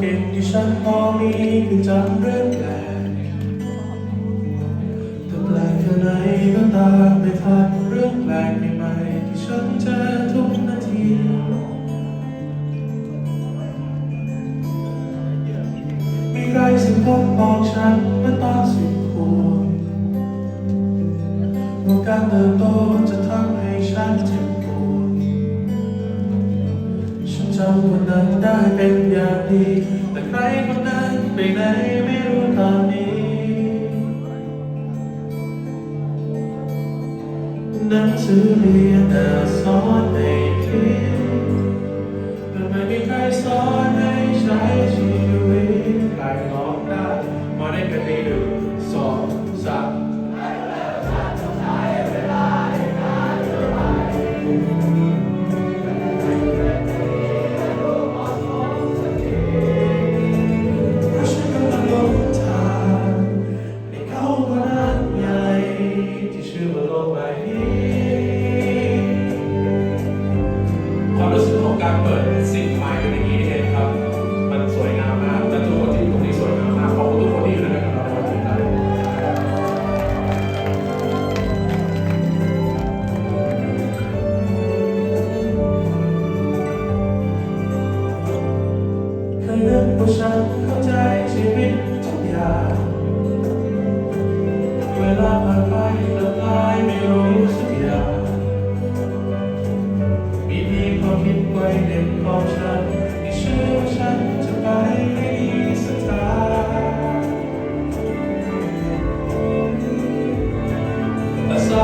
เก่งที่ฉันพอมีคือจำเรื่องแปลกแต่แปลกแค่ไหนก็ตามไม่พลาดเรื่องแปลกใหม่ๆที่ฉันเจอทุกนาทีมีใครสักคนบอกฉันเมื่อตอนสิบขวบว่าการเติบโตจะทำให้ฉันเจ็บ ปวดฉันจำวันนั้นได้เป็นอย่างดี แต่ใครคนนั้นไปไหนไม่รู้ตอนนี้หนังสือเรียนแต่สอนให้คิดแต่ไม่มีใครสอน การเปิดสิ่งใหม่เป็นอย่างนี้เองครับ มันสวยงามมากและทุกคนที่อยู่ตรงนี้สวยงามมากขอบคุณทุกคนที่อยู่ด้วยกันกับเราในวันนี้ครับเคยนึกว่าฉันเข้าใจชีวิต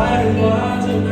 ายหรือว่าจะไหน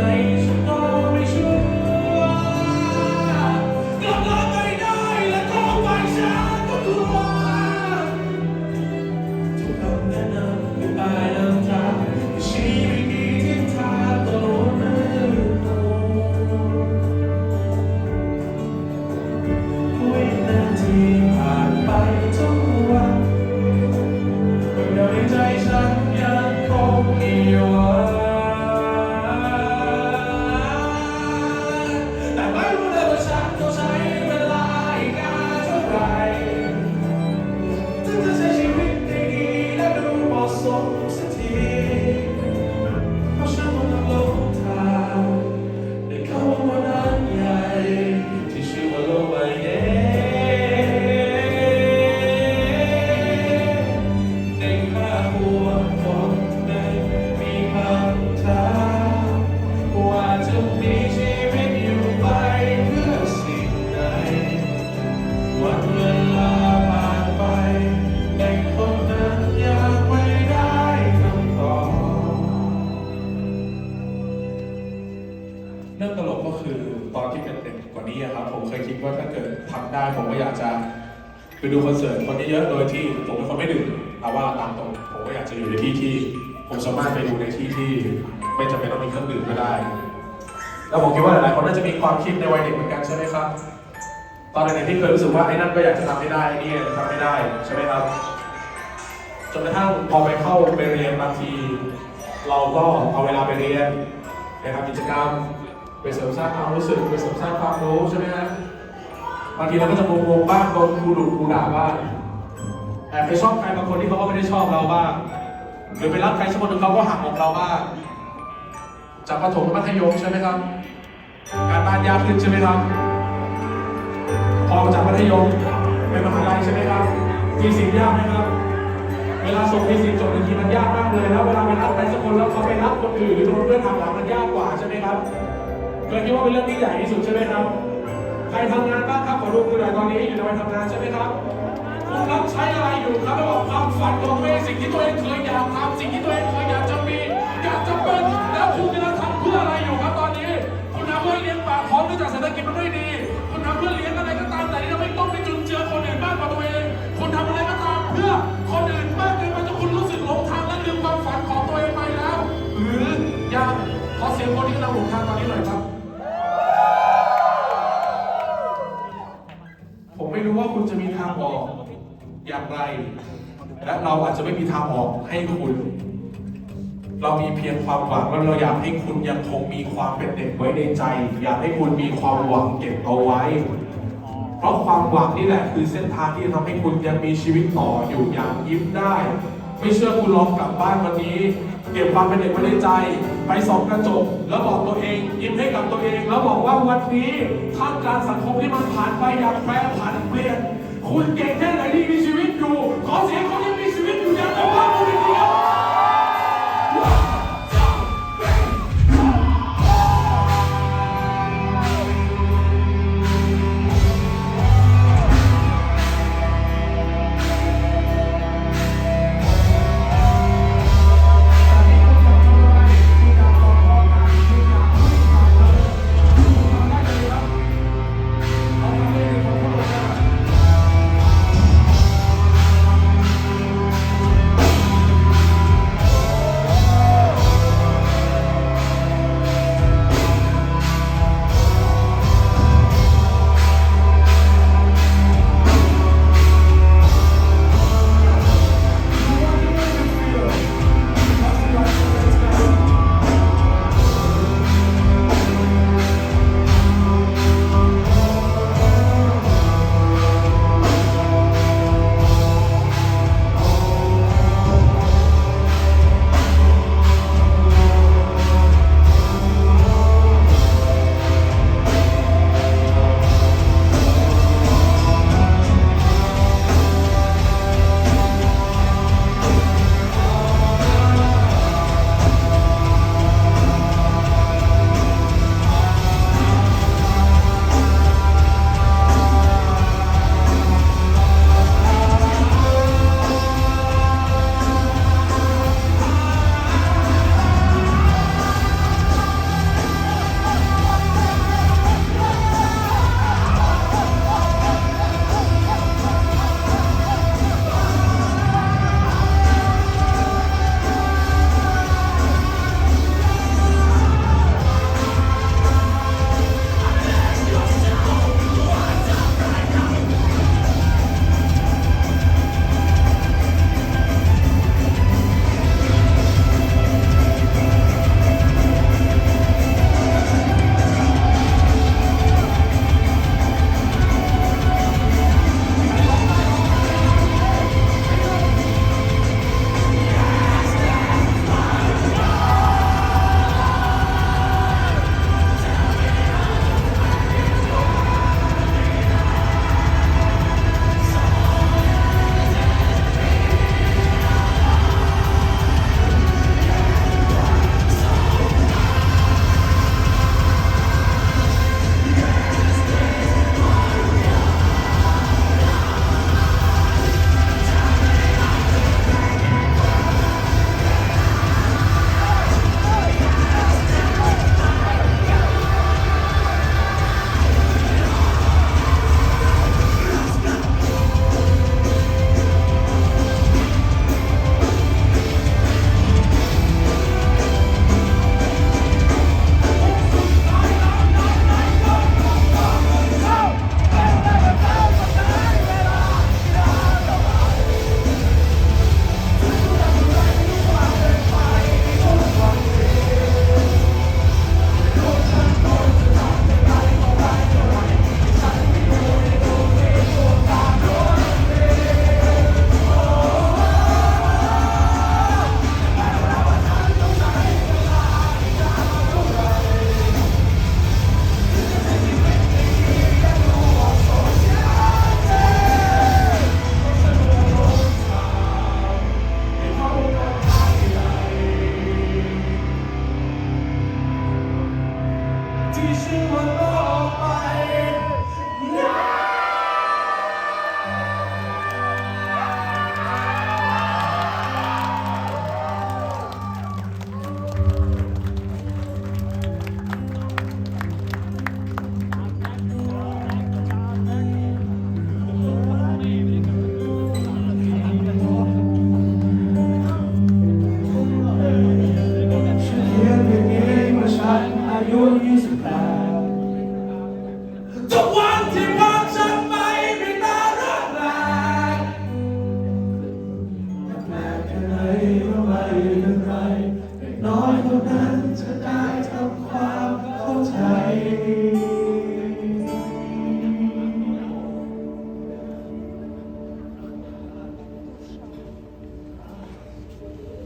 ผมก็อยากจะไปดูคอนเสิร์ตคนเยอะๆโดยที่ผมเป็นคนไม่ดื่มเอาว่าตามตรงผมก็อยากจะอยู่ในที่ที่ ผมสามารถไปดูในที่ที่ไม่จำเป็นต้องมีเครื่องดื่มก็ได้ แล้วผมคิดว่าหลายๆคนน่าจะมีความคิดในวัยเด็กเหมือนกันใช่ไหมครับ ตอนเด็กๆที่เคยรู้สึกว่าไอ้นั่นก็อยากจะทำไม่ได้ไอ้นี่ทำไม่ได้ใช่ไหมครับจนกระทั่งพอไปเข้าไปเรียนบางที เราก็เอาเวลาไปเรียนไปทำกิจกรรมไปเสริมสร้างความรู้สึกไปเสริมสร้างความรู้ใช่ไหมฮะ บางทีเราก็จะงงๆบ้างโดนครูดุครูด่าบ้างแอบไปชอบใครบางคนที่เขาก็ไม่ได้ชอบเราบ้างหรือไปรักใครสักคนหนึ่งเขาก็หักอกเราบ้างจากประถมมัธยมใช่ไหมครับ การบ้านยากขึ้นใช่ไหมครับพอจากมัธยมไปมหาลัยใช่ไหมครับมีสิ่งยากไหมครับเวลาส่งมีสิ่งจดบางทีมันยากมากเลยแล้วเวลาไปรับใครสักคนแล้วเขาไปรับคนอื่นหรือโดนเพื่อนทำหลังมันยากกว่าใช่ไหมครับเคยคิดว่าเป็นเรื่องที่ใหญ่ที่สุดใช่ไหมครับ ใครทำงานบ้างครับขอดูมือหน่อยตอนนี้อยู่ในวัยทำงานใช่ไหมครับคุณรับใช้อะไรอยู่ครับระหว่างความฝันของตัวเองสิ่งที่ตัวเองเคยอยากทำสิ่งที่ตัวเองเคยอยากจะมีอยากจะเป็นแล้วคุณกำลังทำเพื่ออะไรอยู่ครับตอนนี้ คุณทำเพื่อเลี้ยงปากท้องเนื่องจากเศรษฐกิจมันไม่ดี และเราอาจจะไม่มีทางออกให้คุณ เรามีเพียงความหวังและเราอยากให้คุณยังคงมีความเป็นเด็กไว้ในใจ อยากให้คุณมีความหวังเก็บเอาไว้ เพราะความหวังนี่แหละคือเส้นทางที่ทำให้คุณยังมีชีวิตต่ออยู่อย่างยิ้มได้ ไม่เชื่อคุณลองกลับบ้านวันนี้ เก็บความเป็นเด็กไว้ในใจ ไปส่องกระจก แล้วบอกตัวเอง ยิ้มให้กับตัวเอง แล้วบอกว่าวันนี้ท่ามกลางสังคมที่มันผ่านไปอย่างแปรผันเปลี่ยนคุณเก่งแค่ไหนที่มีชีวิตอยู่ขอเสียงคนที่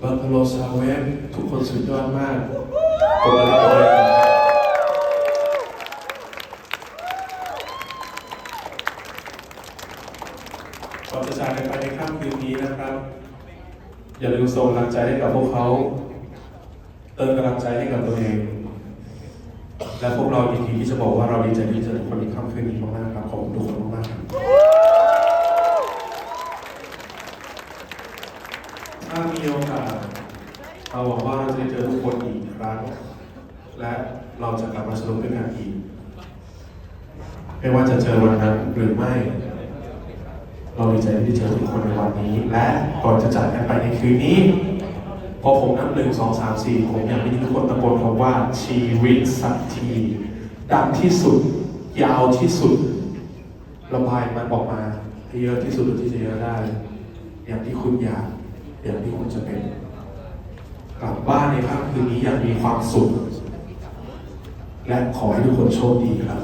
บัฟฟาโลซาเวฟทุกคนสุดยอดมากผมเลยไปเลยก่อนจะจากกันไปในค่ำคืนนี้นะครับ อย่าลืมส่งกำลังใจให้กับพวกเขา เติมกำลังใจให้กับตัวเอง และพวกเรายินดีที่จะบอกว่าเราดีใจที่เจอทุกคนในค่ำคืนนี้มากๆครับขอบคุณทุกคนมากๆครับ ถ้ามีโอกาสเราหวังว่าเราจะได้เจอทุกคนอีกครั้ง และเราจะกลับมาสนุกด้วยกันอีก ไม่ว่าจะเจอวันนั้นหรือไม่ เราดีใจที่ได้เจอทุกคนในวันนี้ และก่อนจะจากกันไปในคืนนี้พอผมนับหนึ่งสองสามสี่ผมอยากให้ทุกคนตะโกนคำว่าชีวิตสักทีดังที่สุดยาวที่สุด ระบายมันออกมาให้เยอะที่สุดที่จะเยอะได้ อย่างที่คุณอยาก อย่างที่คุณจะเป็นกลับบ้านในค่ำคืนนี้อย่างมีความสุข และขอให้ทุกคนโชคดีครับ